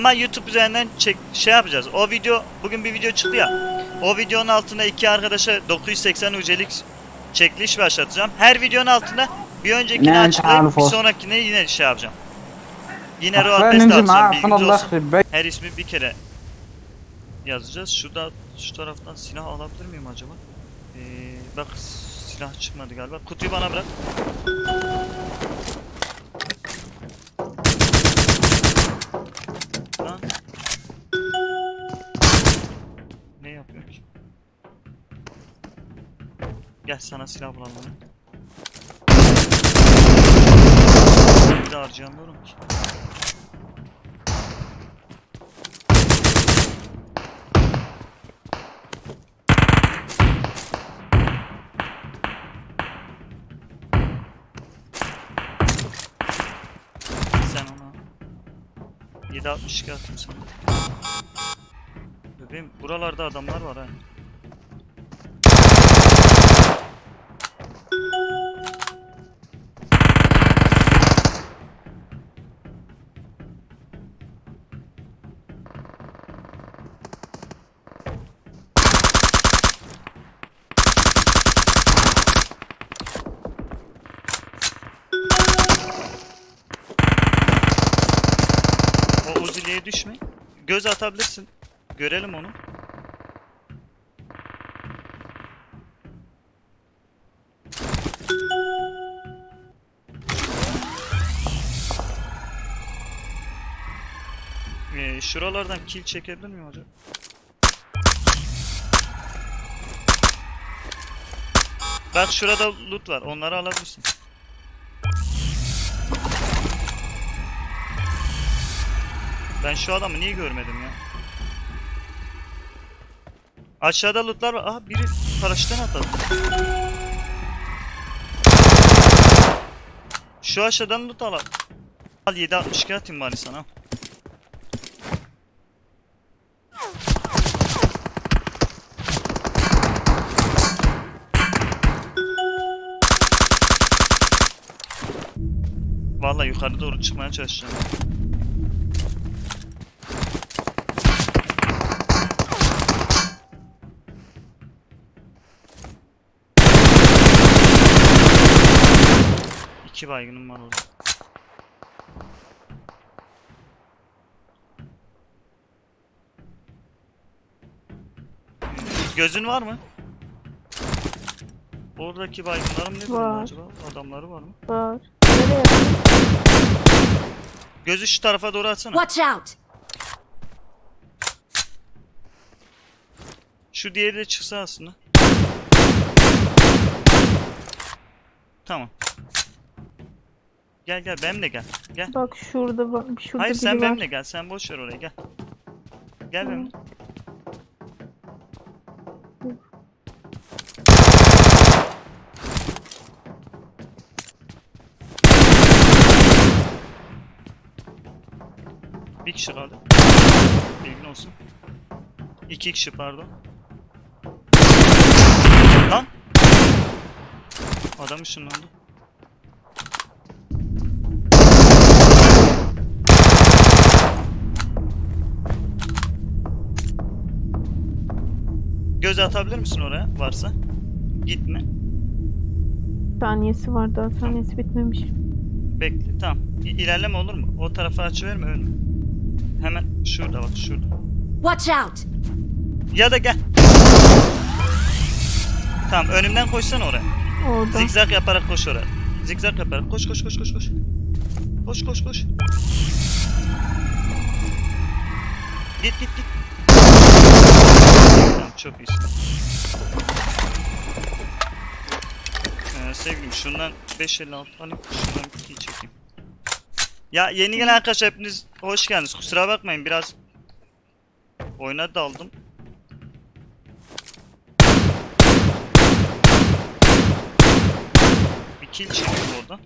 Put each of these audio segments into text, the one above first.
Ama YouTube üzerinden çek, şey yapacağız. O video bugün bir video çıktı ya. O videonun altına iki arkadaşa 980 ucelik çekiliş başlatacağım. Her videonun altına bir öncekini Ne açıklayıp bir tarif sonrakini yine şey yapacağım. Yine Royal Pass Efendimcim Her ismi bir kere yazacağız. Şurada şu taraftan silah alabilir miyim acaba? Ee, bak silah çıkmadı galiba. Kutuyu bana bırak. Gel sana silah bulalım. Bir de harcayamıyorum ki. Sen ona 762 atayım sana. Bebeğim buralarda adamlar var ha. O uziliye düşme. Göz atabilirsin. Görelim onu. Ee, şuralardan kill çekebilir miyim acaba? Bak şurada loot var. Onları alabilirsin. Ben şu adamı niye görmedim ya? Aşağıda lootlar var. Aha biri paraşütten atladı. Şu aşağıdan loot al. Al 762 atayım bari sana. Vallahi yukarı doğru çıkmaya çalışacağım. İki baygınım var orada. Gözün var mı? Oradaki baygınlarım ne durumda Var. acaba? Adamları var mı? Var. Nereye? Gözü şu tarafa doğru atsana. Watch out! Şu diğeri de çıksa aslında. Tamam. Gel gel benimle gel. Gel. Bak şurada bak. Şurada Hayır biri sen var. benimle gel. Sen boş ver oraya gel. Gel Tamam. benimle. Bir kişi kaldı. Bilgin olsun. İki kişi pardon. Lan! Adam ışınlandı. Göz atabilir misin oraya varsa? Gitme. Saniyesi var daha saniyesi bitmemiş. Bekle tamam. İlerleme olur mu? O tarafa açıverme ölme. Hemen şurada bak şurada. Watch out! Ya da gel. Tamam önümden koşsana oraya. Orada. Zigzag yaparak koş oraya. Zigzag yaparak koş koş koş koş koş. Koş koş koş. Git git git. Çok iyisin. Ee, sevgilim şundan 556 alayım. Şundan bir iki çekeyim. Ya yeni gelen arkadaşlar hepiniz hoş geldiniz. Kusura bakmayın biraz oyuna daldım. Bir kill çektim orada.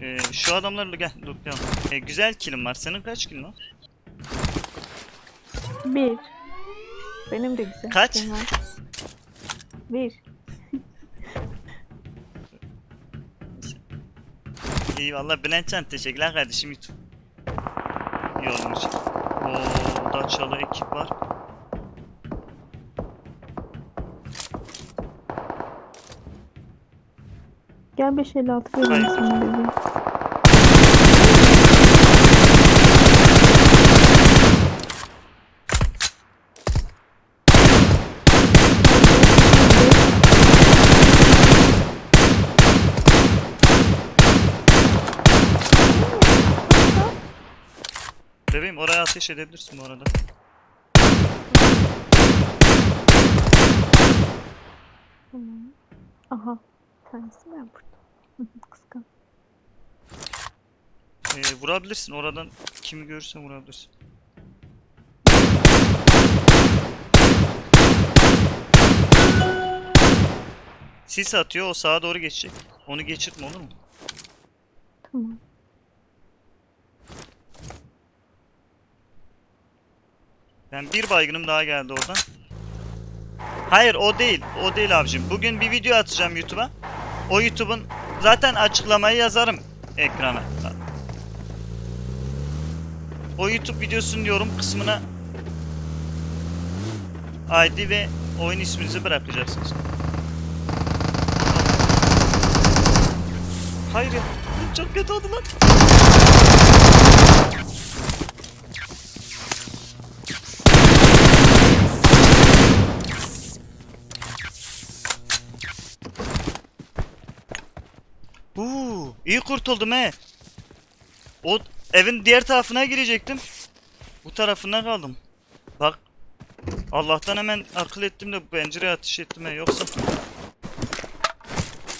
Ee, şu adamlarla gel lootlayalım. Ee, güzel killim var. Senin kaç killin var? Bir. Benim de güzel. Kaç? Bir. Eyvallah Bülentcan teşekkürler kardeşim YouTube. Yolun için. Oo, Daçalı ekip var. Gel 556 vereyim Hayır. sana bebeğim. Oraya ateş edebilirsin bu arada. Tamam. Aha. Tanesi ben burada. Kıskan. Ee, vurabilirsin oradan kimi görürsen vurabilirsin. Sis atıyor o sağa doğru geçecek. Onu geçirtme olur mu? Tamam. Ben bir baygınım daha geldi oradan. Hayır o değil. O değil abicim. Bugün bir video atacağım YouTube'a. O YouTube'un zaten açıklamayı yazarım ekrana. O YouTube videosunun yorum kısmına ID ve oyun isminizi bırakacaksınız. Hayır ya. Çok kötü oldu lan. Uuu, iyi kurtuldum he. O evin diğer tarafına girecektim. Bu tarafına kaldım. Bak. Allah'tan hemen akıl ettim de pencereye ateş ettim he. Yoksa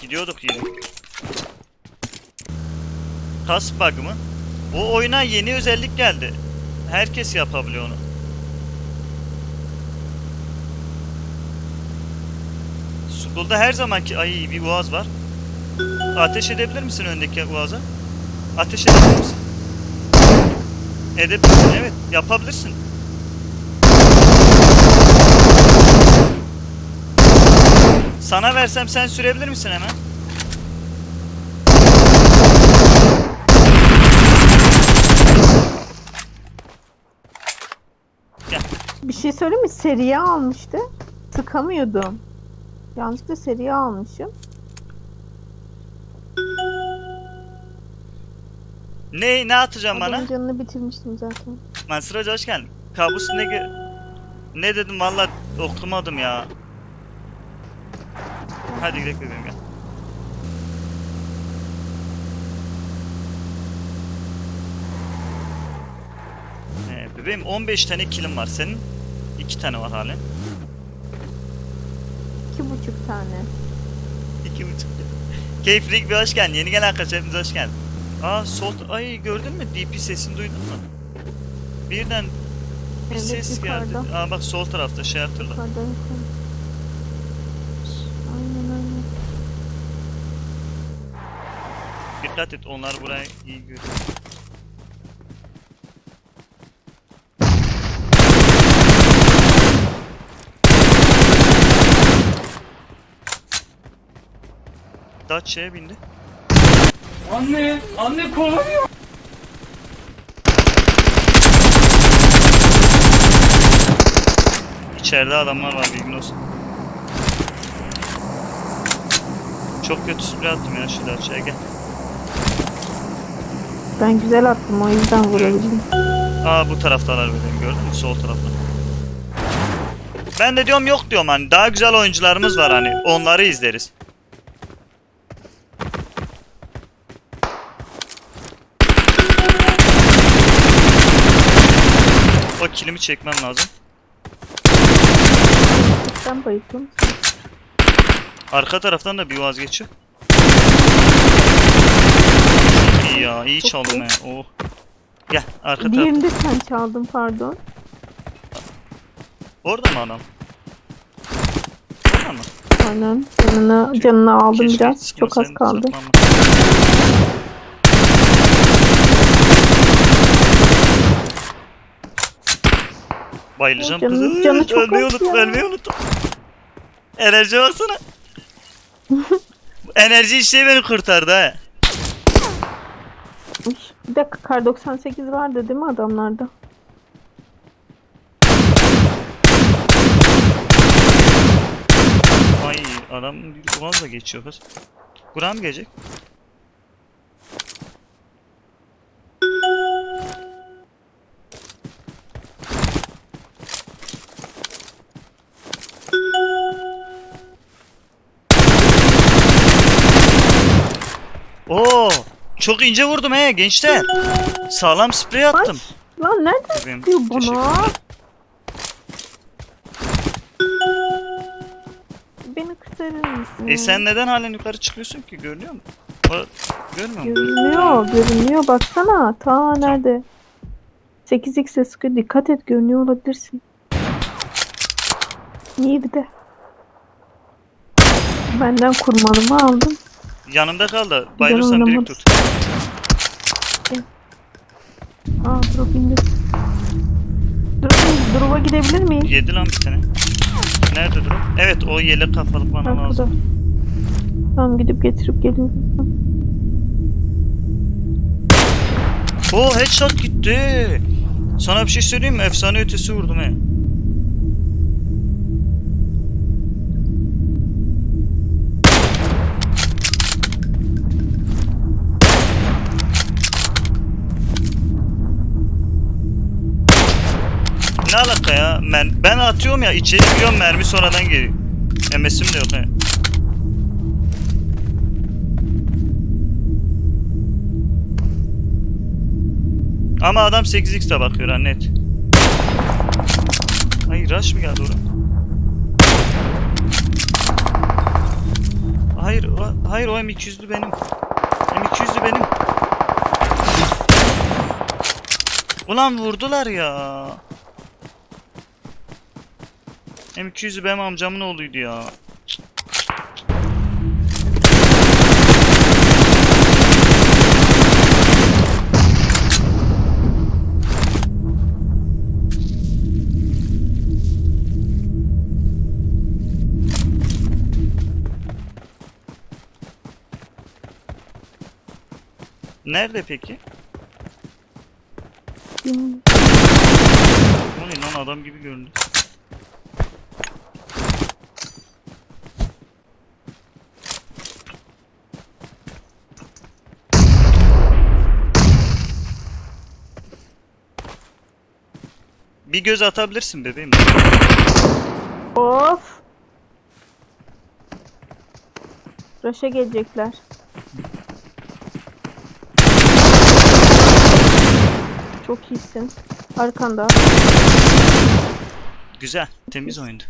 gidiyorduk yine. Kas bug mı? O oyuna yeni özellik geldi. Herkes yapabiliyor onu. School'da her zamanki ay bir boğaz var. Ateş edebilir misin öndeki boğaza? Ateş edebilir misin? Edebilirsin evet yapabilirsin. Sana versem sen sürebilir misin hemen? Gel. Bir şey söyleyeyim mi? Seriye almıştı. Sıkamıyordum. Yanlışlıkla seriye almışım. Ne ne atacağım bana? Canını bitirmiştim zaten. Mansur Hoca hoş geldin. Kabus ne gö- Ne dedim valla okumadım ya. Hadi gidelim bebeğim gel. Ee, bebeğim 15 tane kilim var senin. 2 tane var halen. İki buçuk tane. 2 buçuk. Keyifli bir hoş geldin. Yeni gelen arkadaşlarımız hoş geldin. Aa sol ay gördün mü? DP sesini duydun mu? Birden bir Evet, ses geldi. yukarıda. Aa bak sol tarafta şey yaptılar. Yukarıda yukarı. Aynen aynen. Dikkat et onlar burayı iyi görüyor. Dacia'ya bindi. Anne, anne kovalıyor. İçeride adamlar var bilgin olsun. Çok kötü sprey attım ya şu Dacia'ya gel. Ben güzel attım o yüzden vurabildim. Aa bu taraftalar benim gördün mü sol tarafta. Ben de diyorum yok diyorum hani daha güzel oyuncularımız var hani onları izleriz. O kilimi çekmem lazım. Ben bayıldım. Arka taraftan da bir vazgeçiyor. İyi ya iyi Çok çaldım iyi. he. Oh. Gel arka taraf. Diğerini de sen çaldın pardon. Orada mı adam? Orada mı? Aynen. Canını, canını aldım Keşke biraz. Çok az kaldı. saklanma. Bayılacağım. Canı, canı çok ölmeyi unuttum, ya. ölmeyi unuttum. Enerji baksana. Enerji işte beni kurtardı ha. Bir dakika kar 98 vardı değil mi adamlarda? Ay adam ulanla geçiyor kız. Buram gelecek. Oo, çok ince vurdum he gençler. Sağlam sprey attım. Lan nereden bana? teşekkürler. Beni kurtarır mısın? E sen neden halen yukarı çıkıyorsun ki? Görünüyor mu? Görmüyor musun? Görünüyor, görünüyor. Baksana. Ta nerede? 8x'e sıkıyor. Dikkat et, görünüyor olabilirsin. İyi bir de. Benden kurmalımı aldım. Yanımda kal da bayılırsan direkt tut. Aa, drop indi. Drop, drop'a gidebilir miyim? Yedi lan bir tane. Nerede dur? Evet o yelek kafalık bana Ha, burada. lazım. Tamam gidip getirip geliyorum. Oo headshot gitti. Sana bir şey söyleyeyim mi? Efsane ötesi vurdum he. Ne alaka ya? Ben, ben atıyorum ya içeri giriyorum mermi sonradan geliyor. MS'im de yok he. Ama adam 8x'e bakıyor ha net. Ay rush mı geldi oraya? Hayır, o, hayır o M200'lü benim. M200'lü benim. Ulan vurdular ya. M200'lü benim amcamın oğluydu ya. Nerede peki? O ne lan adam gibi göründü. Bir göz atabilirsin bebeğim. Of. Raşa gelecekler. Çok iyisin. Arkanda. Güzel, temiz oyundu.